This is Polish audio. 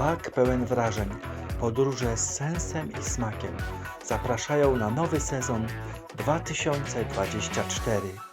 bak pełen wrażeń, podróże z sensem i smakiem zapraszają na nowy sezon 2024.